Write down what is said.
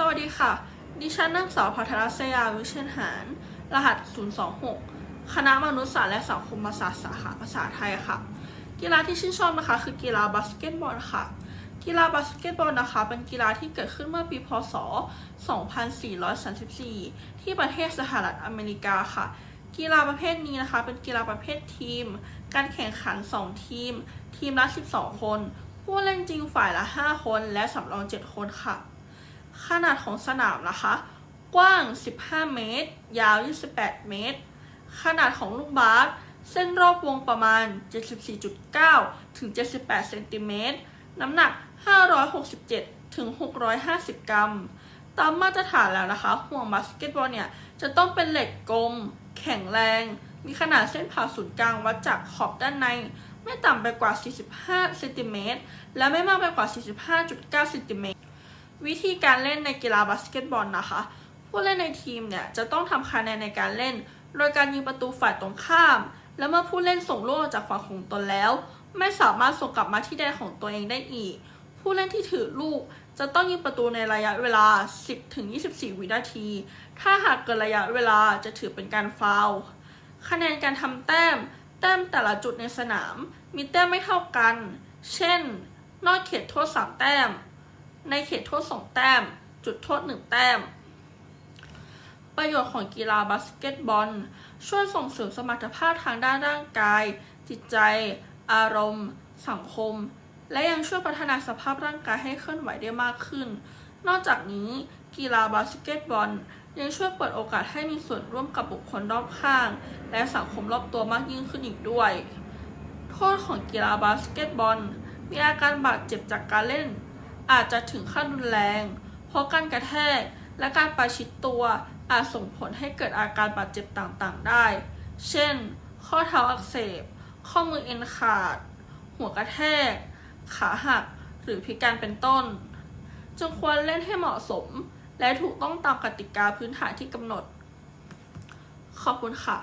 สวัสดีค่ะ ดิฉันนางสาวพัทรศยาวิเชียนหารรหัส 026 คณะมนุษยศาสตร์และสังคมศาสตร์สาขาภาษาไทยค่ะ กีฬาที่ชื่นชอบนะคะ คือกีฬาบาสเกตบอลค่ะ กีฬาบาสเกตบอลนะคะ เป็นกีฬาที่เกิดขึ้นเมื่อปีพศ 2434 ที่ประเทศสหรัฐอเมริกาค่ะ กีฬาประเภทนี้นะคะ เป็นกีฬาประเภททีม การแข่งขัน 2 ทีม ทีมละ 12 คน ผู้เล่นจริงฝ่ายละ 5 คน และสำรอง 7 คนค่ะ ขนาดของสนามนะคะ กว้าง 15 เมตร ยาว 28 เมตร ขนาดของลูกบาสเส้นรอบวงประมาณ 74.9 ถึง 78 เซนติเมตร น้ำหนัก 567 ถึง 650 กรัม ตามมาตรฐานแล้วนะคะ ห่วงบาสเกตบอลเนี่ย จะต้องเป็นเหล็กกลม แข็งแรง มีขนาดเส้นผ่าศูนย์กลางวัดจากขอบด้านใน ไม่ต่ำไปกว่า 45 เซนติเมตร และไม่มากไปกว่า 45.9 เซนติเมตร วิธีการเล่นในกีฬาบาสเกตบอลนะคะ ผู้เล่นในทีมเนี่ยจะต้องทำคะแนนในการเล่น โดยการยิงประตูฝ่ายตรงข้าม และเมื่อผู้เล่นส่งลูกออกจากฝั่งของตนแล้ว ไม่สามารถส่งกลับมาที่แดนของตัวเองได้อีก ผู้เล่นที่ถือลูกจะต้องยิงประตูในระยะเวลา 10-24 วินาที ถ้าหากเกินระยะเวลาจะถือเป็นการฟาวคะแนนการทำแต้ม แต้มแต่ละจุดในสนาม มีแต้มไม่เท่ากัน เช่น นอกเขตโทษ3แต้ม ในเขตโทษ2แต้ม จุดโทษ1แต้ม ประโยชน์ของกีฬาบาสเกตบอล ช่วยส่งเสริมสมรรถภาพทางด้านร่างกาย จิตใจ อารมณ์ สังคม และยังช่วยพัฒนาสภาพร่างกายให้เคลื่อนไหวได้มากขึ้น นอกจากนี้กีฬาบาสเกตบอลยังช่วยเปิดโอกาสให้มีส่วนร่วมกับบุคคลรอบข้าง และสังคมรอบตัวมากยิ่งขึ้นอีกด้วย โทษของกีฬาบาสเกตบอล มีอาการบาดเจ็บจากการเล่น อาจจะถึงขั้นรุนแรง เพราะการกระแทกและการประชิดตัวอาจส่งผลให้เกิดอาการบาดเจ็บต่างๆได้ เช่น ข้อเท้าอักเสบ ข้อมือเอ็นขาด หัวกระแทก ขาหัก หรือพิการเป็นต้น จึงควรเล่นให้เหมาะสม และถูกต้องตามกติกาพื้นฐานที่กำหนด ขอบคุณค่ะ